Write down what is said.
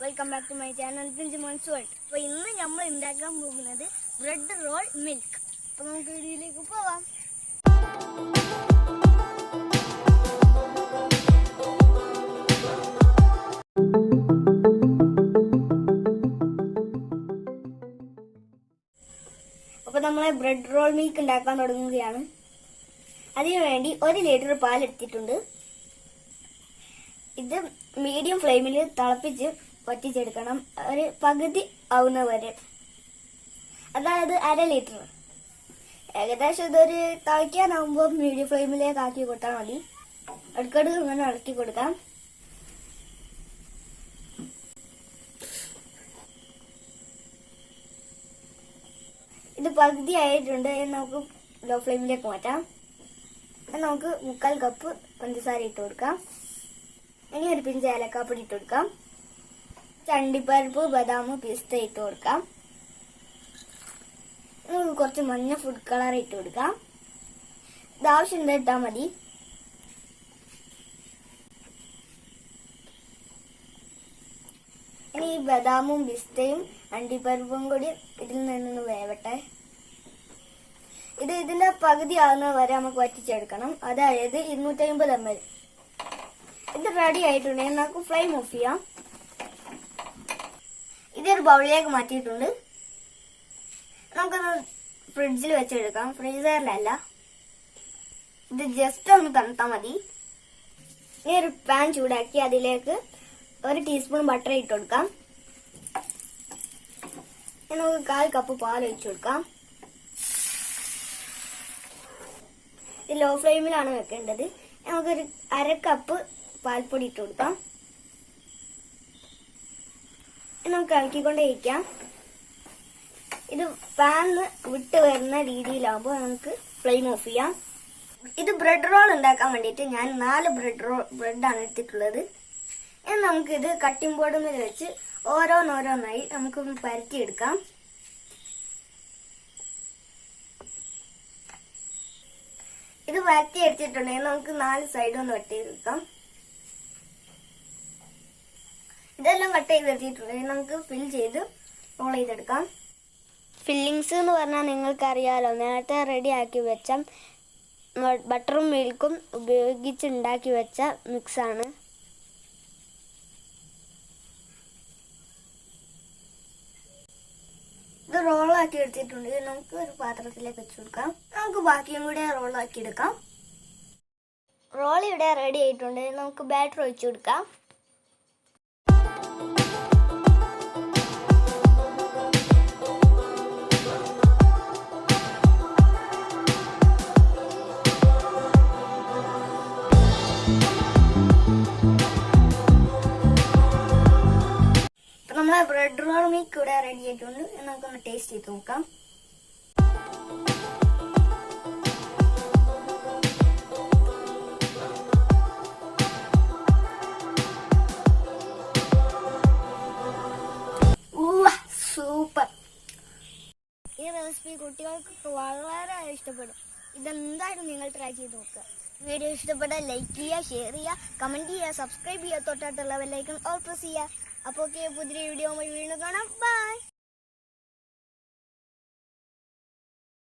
Welcome back to my channel തിഞ്ച് മൺസ് world അപ്പോൾ ഇന്ന് നമ്മൾ ഉണ്ടാക്കാൻ പോകുന്നത് ബ്രെഡ് റോൾ മിൽക്ക് അപ്പോൾ നമുക്ക് വീഡിയോയിലേക്ക് പോവാം. അപ്പോൾ ബ്രെഡ് റോൾ മിൽക്ക് ഉണ്ടാക്കാൻ തുടങ്ങുകയാണ്. അതിനു വേണ്ടി ഒരു ലിറ്റർ പാൽ എടുത്തിട്ടുണ്ട്. ഇത് മീഡിയം ഫ്ലെയിമിൽ തിളപ്പിച്ച് വറ്റിച്ചെടുക്കണം. ഒരു പകുതി ആവുന്ന വരെ. അതായത് അര ലിറ്റർ. ഏകദേശം ഇതൊരു തിളയ്ക്കാനാവുമ്പോൾ മീഡിയം ഫ്ലെയിമിലേക്ക് ആക്കി കൊടുത്താൽ മതി. അടുക്കടുക്ക് ഇങ്ങനെ ഇളക്കി കൊടുക്കാം. ഇത് പകുതി ആയിട്ടുണ്ട്. നമുക്ക് ലോ ഫ്ലെയിമിലേക്ക് മാറ്റാം. നമുക്ക് മുക്കാൽ കപ്പ് പഞ്ചസാര ഇട്ട് കൊടുക്കാം. ഇനി ഒരു പിഞ്ച് ഏലക്കാപ്പൊടി ഇട്ട് കൊടുക്കാം. ചണ്ടിപ്പരിപ്പ് ബദാം പിസ്ത ഇട്ട് കൊടുക്കാം. നമുക്ക് കുറച്ച് മഞ്ഞ ഫുഡ് കളർ ഇട്ട് കൊടുക്കാം. ഇത് ആവശ്യം ഇട്ടാൽ മതി. ഇനി ഈ ബദാമും പിസ്തയും അണ്ടിപ്പരിപ്പും കൂടി ഇതിൽ നിന്നൊന്ന് വേവട്ടെ. ഇത് ഇതിന്റെ പകുതി ആകുന്നത് വരെ നമുക്ക് വറ്റിച്ചെടുക്കണം. അതായത് ഇരുന്നൂറ്റി അമ്പത് എം എൽ ഇത് റെഡി ആയിട്ടുണ്ടെങ്കിൽ നമുക്ക് ഫ്ലെയിം ഓഫ് ചെയ്യാം. ഇതൊരു ബൗളിലേക്ക് മാറ്റിയിട്ടുണ്ട്. നമുക്കൊന്ന് ഫ്രിഡ്ജിൽ വെച്ചെടുക്കാം. ഫ്രീസറിലല്ല. ഇത് ജസ്റ്റ് ഒന്ന് തണുത്താൽ മതി. ഇനി ഒരു പാൻ ചൂടാക്കി അതിലേക്ക് ഒരു ടീസ്പൂൺ ബട്ടർ ഇട്ട് കൊടുക്കാം. നമുക്ക് കാൽ കപ്പ് പാൽ ഒഴിച്ചു കൊടുക്കാം. ഇത് ലോ ഫ്ലെയിമിലാണ് വെക്കേണ്ടത്. നമുക്കൊരു അര കപ്പ് പാൽപ്പൊടി ഇട്ട് കൊടുക്കാം. നമുക്ക് ഇളക്കിക്കൊണ്ടേ ഇരിക്കാം. ഇത് പാന്ന് വിട്ട് വരുന്ന രീതിയിലാകുമ്പോൾ നമുക്ക് ഫ്ലെയിം ഓഫ് ചെയ്യാം. ഇത് ബ്രെഡ് റോൾ ഉണ്ടാക്കാൻ വേണ്ടിയിട്ട് ഞാൻ നാല് ബ്രെഡ് റോൾ ബ്രെഡാണ് എടുത്തിട്ടുള്ളത്. ഇനി നമുക്കിത് കട്ടിംഗ് ബോർഡിൽ വെച്ച് ഓരോന്നോരോന്നായി നമുക്ക് പരത്തിയെടുക്കാം. ഇത് വരത്തി എടുത്തിട്ടുണ്ടെങ്കിൽ നമുക്ക് നാല് സൈഡ് ഒന്ന് വെട്ടി എടുക്കാം ഇതെല്ലാം കട്ട് ചെയ്ത് എടുത്തിട്ടുണ്ടെങ്കിൽ നമുക്ക് ഫിൽ ചെയ്ത് റോൾ ചെയ്തെടുക്കാം. ഫില്ലിങ്സ് എന്ന് പറഞ്ഞാൽ നിങ്ങൾക്കറിയാലോ നേരത്തെ റെഡി ആക്കി വെച്ച ബട്ടറും മിൽക്കും ഉപയോഗിച്ച് ഉണ്ടാക്കി വെച്ച മിക്സാണ് ഇത് റോളാക്കി എടുത്തിട്ടുണ്ട്. ഇത് നമുക്ക് ഒരു പാത്രത്തിലേക്ക് വെച്ച് കൊടുക്കാം. നമുക്ക് ബാക്കിയും കൂടെ റോളാക്കി എടുക്കാം. റോൾ ഇവിടെ റെഡി ആയിട്ടുണ്ട്. നമുക്ക് ബാറ്റർ ഒഴിച്ചു കൊടുക്കാം. നമ്മളെ ബ്രെഡ് റോൾ ഈ ഇവിടെ റെഡി ആയിട്ടുണ്ട്. നമുക്കൊന്ന് ടേസ്റ്റ് ചെയ്ത് നോക്കാം. ഈ റെസിപ്പി കുട്ടികൾക്ക് വളരെ ഇഷ്ടപ്പെടും. ഇതെന്തായാലും നിങ്ങൾ ട്രൈ ചെയ്ത് നോക്കുക. വീഡിയോ ഇഷ്ടപ്പെട്ടാൽ ലൈക്ക് ചെയ്യുക ഷെയർ ചെയ്യുക കമന്റ് ചെയ്യുക സബ്സ്ക്രൈബ് ചെയ്യുക. തൊട്ടടുത്തുള്ള ബെല്ലൈക്കൺ ഓൾ പ്രസ് ചെയ്യുക. അപ്പോൾ പുതിയ വീഡിയോ വീണ്ടും കാണാം. ബൈ